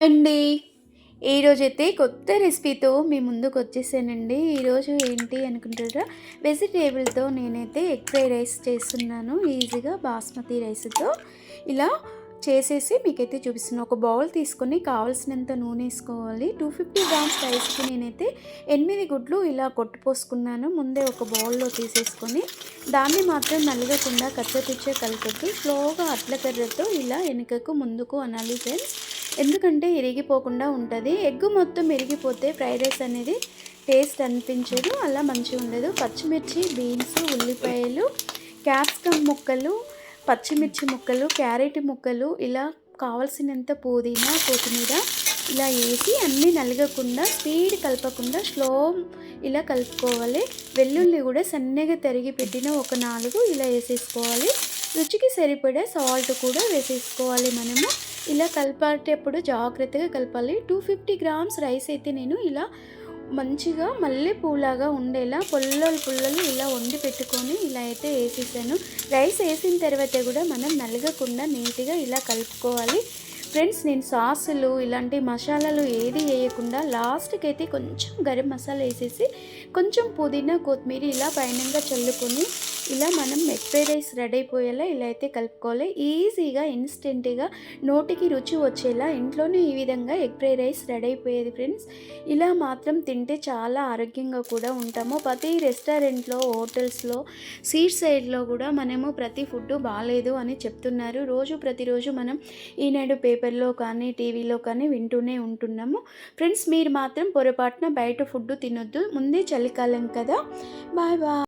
అండి. ఈరోజైతే కొత్త రెసిపీతో మీ ముందుకు వచ్చేసానండి. ఈరోజు ఏంటి అనుకుంటారా? వెజిటేబుల్తో నేనైతే ఎగ్ ఫ్రై రైస్ చేస్తున్నాను. ఈజీగా బాస్మతి రైస్తో. ఇలా చేసేసి మీకైతే చూపిస్తున్నాను ఒక బౌల్ తీసుకొని కావాల్సినంత నూనె వేసుకోవాలి. టూ ఫిఫ్టీ గ్రామ్స్ రైస్కి నేనైతే ఎనిమిది గుడ్లు ఇలా కొట్టుపోసుకున్నాను ముందే ఒక బౌల్లో తీసేసుకొని దాన్ని మాత్రం నలగకుండా కచ్చపిచ్చే కలిపొద్దు. స్లోగా అట్ల కర్రతో ఇలా వెనుకకు ముందుకు అనాలి ఫ్రెండ్స్. ఎందుకంటే ఇరిగిపోకుండా ఉంటుంది. ఎగ్ మొత్తం ఇరిగిపోతే ఫ్రైడ్ రైస్ అనేది టేస్ట్ అనిపించదు అలా మంచిగా ఉండదు. పచ్చిమిర్చి బీన్స్ ఉల్లిపాయలు క్యాప్సికమ్ ముక్కలు పచ్చిమిర్చి ముక్కలు క్యారెట్ ముక్కలు ఇలా కావలసినంత పుదీనా కొత్తిమీర ఇలా వేసి అన్నీ నలగకుండా స్పీడ్ కలపకుండా స్లో ఇలా కలుపుకోవాలి. వెల్లుల్లి కూడా సన్నగా తరిగి పెట్టిన ఒక నాలుగు ఇలా వేసేసుకోవాలి. రుచికి సరిపడే సాల్ట్ కూడా వేసేసుకోవాలి మనము. ఇలా కలిపేటప్పుడు జాగ్రత్తగా కలపాలి. టూ ఫిఫ్టీ గ్రామ్స్ రైస్ అయితే నేను ఇలా మంచిగా మళ్ళీ పూలాగా ఉండేలా పొల్లలు పుల్లలు ఇలా వండి పెట్టుకొని ఇలా అయితే వేసేసాను. రైస్ వేసిన తర్వాత కూడా మనం నలగకుండా నీట్గా ఇలా కలుపుకోవాలి. ఫ్రెండ్స్ నేను సాసులు ఇలాంటి మసాలాలు ఏది వేయకుండా లాస్ట్కి అయితే కొంచెం గరం మసాలా వేసేసి కొంచెం పుదీనా కొత్తిమీర ఇలా పైనంగా చల్లుకొని ఇలా మనం ఎగ్ రైస్ రెడీ అయిపోయేలా ఇలా అయితే కలుపుకోవాలి. ఈజీగా ఇన్స్టెంట్గా నోటికి రుచి వచ్చేలా ఇంట్లోనే ఈ విధంగా ఎగ్ ఫ్రై రైస్ రెడీ అయిపోయేది ఫ్రెండ్స్. ఇలా మాత్రం తింటే చాలా ఆరోగ్యంగా కూడా ఉంటాము. ప్రతి రెస్టారెంట్లో హోటల్స్లో సీట్ సైడ్లో కూడా మనము ప్రతి ఫుడ్ బాగాలేదు అని చెప్తున్నారు. రోజు ప్రతిరోజు మనం ఈనాడు పేపర్లో కానీ టీవీలో కానీ వింటూనే ఉంటున్నాము. ఫ్రెండ్స్ మీరు మాత్రం పొరపాటున బయట ఫుడ్ తినొద్దు. ముందే చలికాలం కదా. Bye bye.